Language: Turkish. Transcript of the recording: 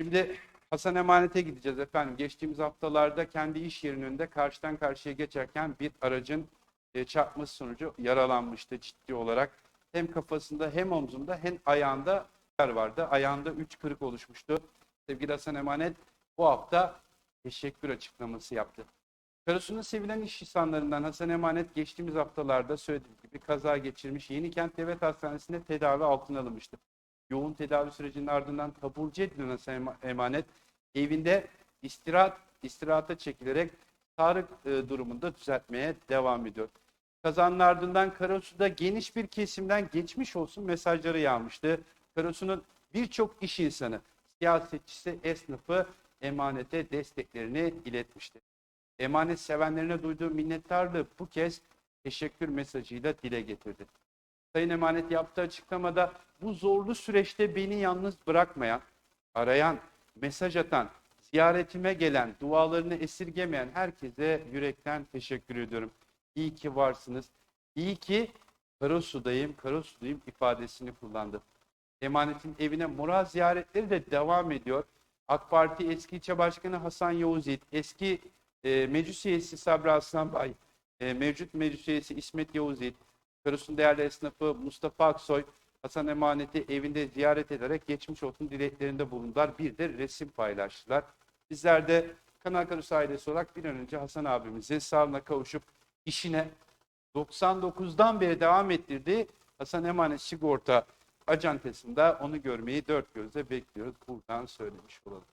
Şimdi Hasan Emanet'e gideceğiz efendim. Geçtiğimiz haftalarda kendi iş yerinin önünde karşıdan karşıya geçerken bir aracın e, çarpması sonucu yaralanmıştı ciddi olarak. Hem kafasında hem omzunda hem ayağında yer vardı. Ayağında üç kırık oluşmuştu. Sevgili Hasan Emanet bu hafta teşekkür açıklaması yaptı. Karısının sevilen iş insanlarından Hasan Emanet geçtiğimiz haftalarda söylediğim gibi kaza geçirmiş. Yenikent Devlet Hastanesi'nde tedavi altına alınmıştı. Yoğun tedavi sürecinin ardından taburcu edilen Emanet evinde istirahat, istirahata çekilerek sağlık e, durumunda düzeltmeye devam ediyor. Kazanın ardından Karasu'da geniş bir kesimden geçmiş olsun mesajları yağmıştı. Karasu'nun birçok iş insanı, siyasetçisi, esnafı emanete desteklerini iletmişti. Emanet sevenlerine duyduğu minnettarlığı bu kez teşekkür mesajıyla dile getirdi. Sayın Emanet yaptığı açıklamada bu zorlu süreçte beni yalnız bırakmayan, arayan, mesaj atan, ziyaretime gelen, dualarını esirgemeyen herkese yürekten teşekkür ediyorum. İyi ki varsınız. İyi ki Karasu'dayım, Karasu'dayım ifadesini kullandı. Emanetin evine moral ziyaretleri de devam ediyor. AK Parti eski ilçe başkanı Hasan Yavuz Yiğit, eski e, meclis üyesi Sabri Aslanbay, e, mevcut meclis üyesi İsmet Yavuz Yiğit, Karasu'nun değerli esnafı Mustafa Aksoy, Hasan Emanet'i evinde ziyaret ederek geçmiş olsun dileklerinde bulundular. Bir de resim paylaştılar. Bizler de Kanal Karasu ailesi olarak bir an önce Hasan abimizin sağlığına kavuşup işine 99'dan beri devam ettirdiği Hasan Emanet Sigorta acentesinde onu görmeyi dört gözle bekliyoruz. Buradan söylemiş olalım.